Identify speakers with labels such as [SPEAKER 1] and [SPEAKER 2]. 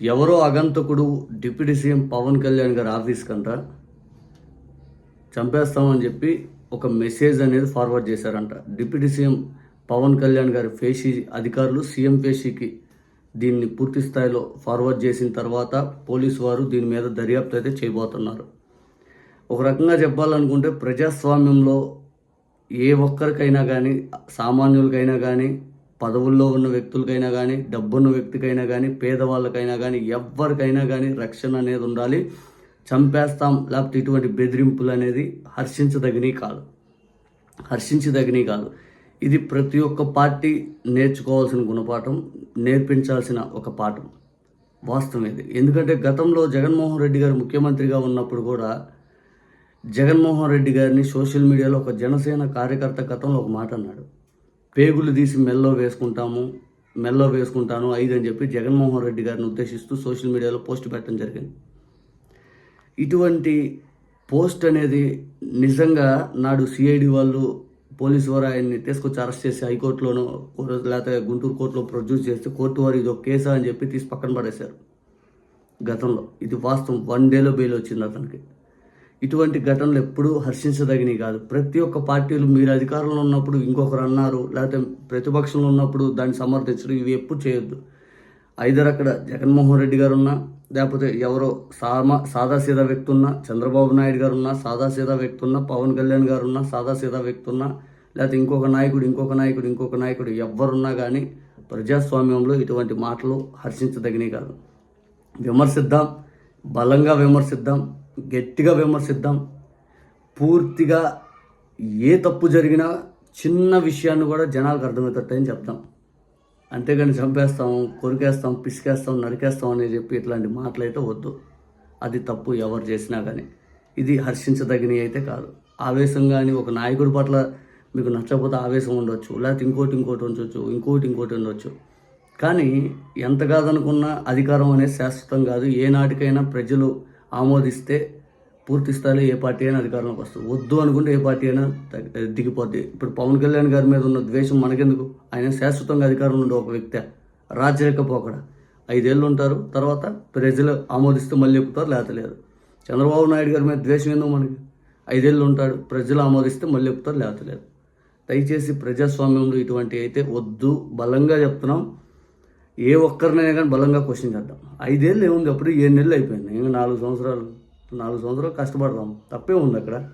[SPEAKER 1] ఎవరో అగంతకుడు deputy CM Pawan Kalyan గారి ఆఫీస్ కంట చంపేస్తామని చెప్పి ఒక మెసేజ్ అనేది ఫార్వర్డ్ చేశారంట. డిప్యూటీ సీఎం పవన్ కళ్యాణ్ గారి ఫేషీ అధికారులు సీఎం ఫేషీకి దీన్ని పూర్తి స్థాయిలో ఫార్వర్డ్ చేసిన తర్వాత పోలీసు వారు దీని మీద దర్యాప్తు అయితే చేయబోతున్నారు. ఒక రకంగా చెప్పాలనుకుంటే ప్రజాస్వామ్యంలో ఏ ఒక్కరికైనా కానీ సామాన్యులకైనా కానీ పదవుల్లో ఉన్న వ్యక్తులకైనా కానీ డబ్బున్న వ్యక్తికైనా కానీ పేదవాళ్ళకైనా కానీ ఎవరికైనా కానీ రక్షణ అనేది ఉండాలి. చంపేస్తాం. లేకపోతే ఇటువంటి బెదిరింపులు అనేది హర్షించదగినవి కాదు. హర్షించదగినవి కాదు. ఇది ప్రతి ఒక్క పార్టీ నేర్చుకోవాల్సిన గుణపాఠం నేర్పించాల్సిన ఒక పాఠం. వాస్తవం ఇది. ఎందుకంటే గతంలో జగన్మోహన్ రెడ్డి గారు ముఖ్యమంత్రిగా ఉన్నప్పుడు కూడా జగన్మోహన్ రెడ్డి గారిని సోషల్ మీడియాలో ఒక జనసేన కార్యకర్త గతంలో ఒక మాట అన్నాడు. పేగులు తీసి మెల్లో వేసుకుంటాము మెల్లో వేసుకుంటాను ఐదు అని చెప్పి జగన్మోహన్ రెడ్డి గారిని ఉద్దేశిస్తూ సోషల్ మీడియాలో పోస్ట్ పెట్టడం జరిగింది. ఇటువంటి పోస్ట్ అనేది నిజంగా నాడు సిఐడి వాళ్ళు పోలీసు వారు ఆయన్ని తీసుకొచ్చి అరెస్ట్ చేసి హైకోర్టులోనో లేకపోతే గుంటూరు కోర్టులో ప్రొడ్యూస్ చేస్తే కోర్టు వారు ఇది ఒక కేసా అని చెప్పి తీసి పక్కన పడేశారు గతంలో. ఇది వాస్తవం. వన్ డేలో బెయిల్ వచ్చింది అతనికి. ఇటువంటి ఘటనలు ఎప్పుడూ హర్షించదగినవి కాదు. ప్రతి ఒక్క పార్టీలు మీరు అధికారంలో ఉన్నప్పుడు ఇంకొకరు అన్నారు లేకపోతే ప్రతిపక్షంలో ఉన్నప్పుడు దాన్ని సమర్థించడం ఇవి ఎప్పుడు చేయొద్దు. ఐదర్ అక్కడ జగన్మోహన్ రెడ్డి గారు ఉన్నా లేకపోతే ఎవరో సామా సాదాసీదా వ్యక్తి ఉన్నా చంద్రబాబు నాయుడు గారు ఉన్నా సాదాసీదా వ్యక్తి ఉన్నా పవన్ కళ్యాణ్ గారు ఉన్నా సాదాసీదా వ్యక్తి ఉన్నా లేకపోతే ఇంకొక నాయకుడు ఇంకొక నాయకుడు ఇంకొక నాయకుడు ఎవరున్నా కానీ ప్రజాస్వామ్యంలో ఇటువంటి మాటలు హర్షించదగినవి కాదు. విమర్శిద్దాం బలంగా విమర్శిద్దాం గట్టిగా విమర్శిద్దాం. పూర్తిగా ఏ తప్పు జరిగినా చిన్న విషయాన్ని కూడా జనాలకు అర్థమవుతాయని చెప్తాం. అంతేగాని చంపేస్తాం కొరికేస్తాం పిసికేస్తాం నరికేస్తాం అని చెప్పి ఇట్లాంటి మాటలు అయితే వద్దు. అది తప్పు ఎవరు చేసినా కానీ ఇది హర్షించదగినవి అయితే కాదు. ఆవేశం కానీ ఒక నాయకుడి పట్ల మీకు నచ్చకపోతే ఆవేశం ఉండొచ్చు. లేకపోతే ఇంకోటి ఇంకోటి ఉండొచ్చు. ఇంకోటి ఇంకోటి ఉండొచ్చు. కానీ ఎంత కాదనుకున్నా అధికారం అనేది శాశ్వతం కాదు. ఏ నాటికైనా ప్రజలు ఆమోదిస్తే పూర్తి స్థాయిలో ఏ పార్టీ అయినా అధికారంలోకి వస్తుంది. వద్దు అనుకుంటే ఏ పార్టీ అయినా దిగిపోద్ది. ఇప్పుడు పవన్ కళ్యాణ్ గారి మీద ఉన్న ద్వేషం మనకెందుకు? ఆయన శాశ్వతంగా అధికారంలో ఉండే ఒక వ్యక్తి. రాజరేఖ పోకడ ఐదేళ్ళు ఉంటారు. తర్వాత ప్రజలు ఆమోదిస్తే మళ్ళీ ఎక్కుతారు లేకపోతే లేదు. చంద్రబాబు నాయుడు గారి మీద ద్వేషం ఎందుకు మనకి? ఐదేళ్ళు ఉంటాడు. ప్రజలు ఆమోదిస్తే మళ్ళీ ఎక్కుతారు లేకపోతే లేదు. దయచేసి ప్రజాస్వామ్యంలో ఇటువంటి అయితే వద్దు. బలంగా చెప్తున్నాం. ఏ ఒక్కరినైనా కానీ బలంగా క్వశ్చన్ చేద్దాం. ఐదేళ్ళు ఏముంది అప్పుడు? ఏడు నెలలు అయిపోయింది. ఇంకా నాలుగు సంవత్సరాలు నాలుగు సంవత్సరాలు కష్టపడదాం. తప్పే ఉంది అక్కడ.